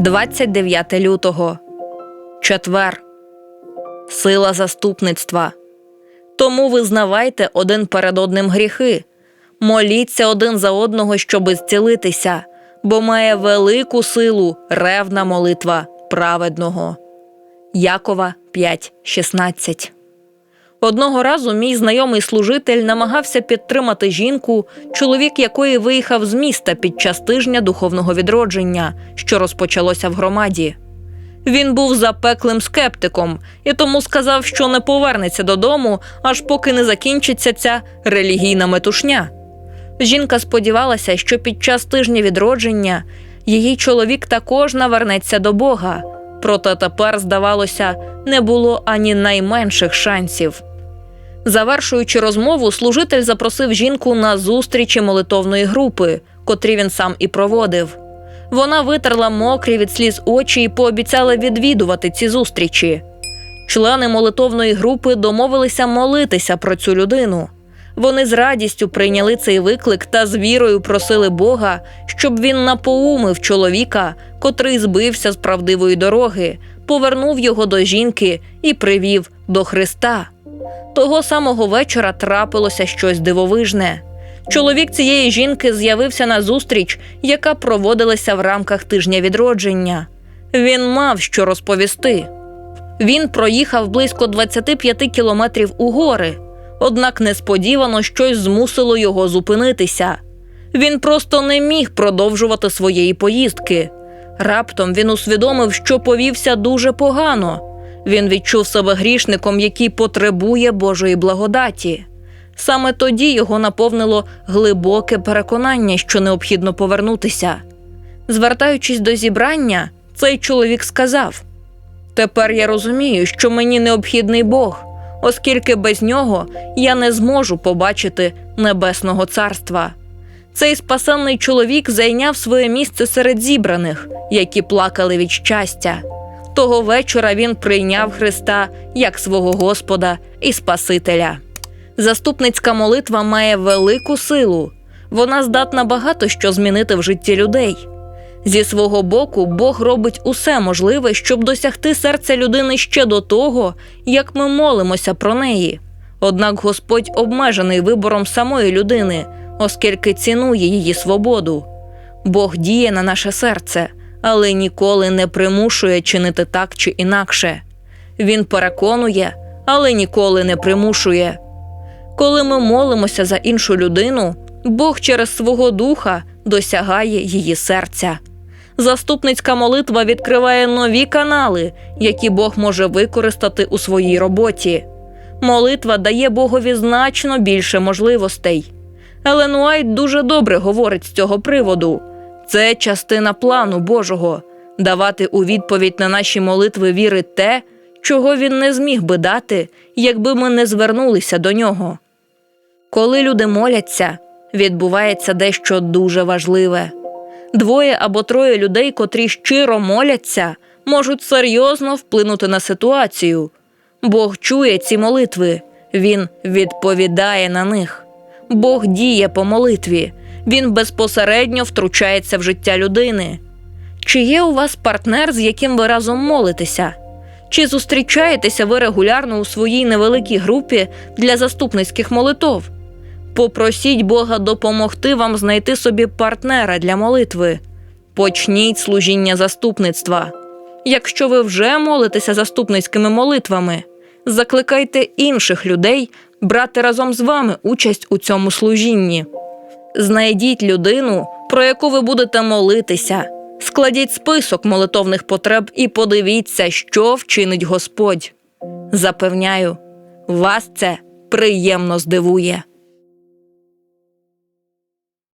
29 лютого. Четвер. Сила заступництва. Тому визнавайте один перед одним гріхи. Моліться один за одного, щоби зцілитися, бо має велику силу ревна молитва праведного. Якова 5.16 Одного разу мій знайомий служитель намагався підтримати жінку, чоловік якої виїхав з міста під час тижня духовного відродження, що розпочалося в громаді. Він був запеклим скептиком і тому сказав, що не повернеться додому, аж поки не закінчиться ця релігійна метушня. Жінка сподівалася, що під час тижня відродження її чоловік також навернеться до Бога, проте тепер, здавалося, не було ані найменших шансів. Завершуючи розмову, служитель запросив жінку на зустрічі молитовної групи, котрі він сам і проводив. Вона витерла мокрі від сліз очі і пообіцяла відвідувати ці зустрічі. Члени молитовної групи домовилися молитися про цю людину. Вони з радістю прийняли цей виклик та з вірою просили Бога, щоб він напоумив чоловіка, котрий збився з правдивої дороги, повернув його до жінки і привів до Христа. Того самого вечора трапилося щось дивовижне. Чоловік цієї жінки з'явився на зустріч, яка проводилася в рамках тижня відродження. Він мав що розповісти. Він проїхав близько 25 кілометрів у гори, однак несподівано щось змусило його зупинитися. Він просто не міг продовжувати своєї поїздки. Раптом він усвідомив, що повівся дуже погано. Він відчув себе грішником, який потребує Божої благодаті. Саме тоді його наповнило глибоке переконання, що необхідно повернутися. Звертаючись до зібрання, цей чоловік сказав: Тепер я розумію, що мені необхідний Бог, оскільки без нього я не зможу побачити небесного царства. Цей спасенний чоловік зайняв своє місце серед зібраних, які плакали від щастя. Того вечора він прийняв Христа як свого Господа і Спасителя. Заступницька молитва має велику силу. Вона здатна багато що змінити в житті людей. Зі свого боку, Бог робить усе можливе, щоб досягти серця людини ще до того, як ми молимося про неї. Однак Господь обмежений вибором самої людини, оскільки цінує її свободу. Бог діє на наше серце, але ніколи не примушує чинити так чи інакше. Він переконує, але ніколи не примушує. Коли ми молимося за іншу людину, Бог через свого духа досягає її серця. Заступницька молитва відкриває нові канали, які Бог може використати у своїй роботі. Молитва дає Богові значно більше можливостей. Елен Уайт дуже добре говорить з цього приводу. Це частина плану Божого давати у відповідь на наші молитви віри те, чого він не зміг би дати, якби ми не звернулися до нього. Коли люди моляться, відбувається дещо дуже важливе. Двоє або троє людей, котрі щиро моляться, можуть серйозно вплинути на ситуацію. Бог чує ці молитви, Він відповідає на них. Бог діє по молитві, Він безпосередньо втручається в життя людини. Чи є у вас партнер, з яким ви разом молитеся? Чи зустрічаєтеся ви регулярно у своїй невеликій групі для заступницьких молитов? Попросіть Бога допомогти вам знайти собі партнера для молитви. Почніть служіння заступництва. Якщо ви вже молитеся заступницькими молитвами, закликайте інших людей брати разом з вами участь у цьому служінні. Знайдіть людину, про яку ви будете молитися, складіть список молитовних потреб і подивіться, що вчинить Господь. Запевняю, вас це приємно здивує.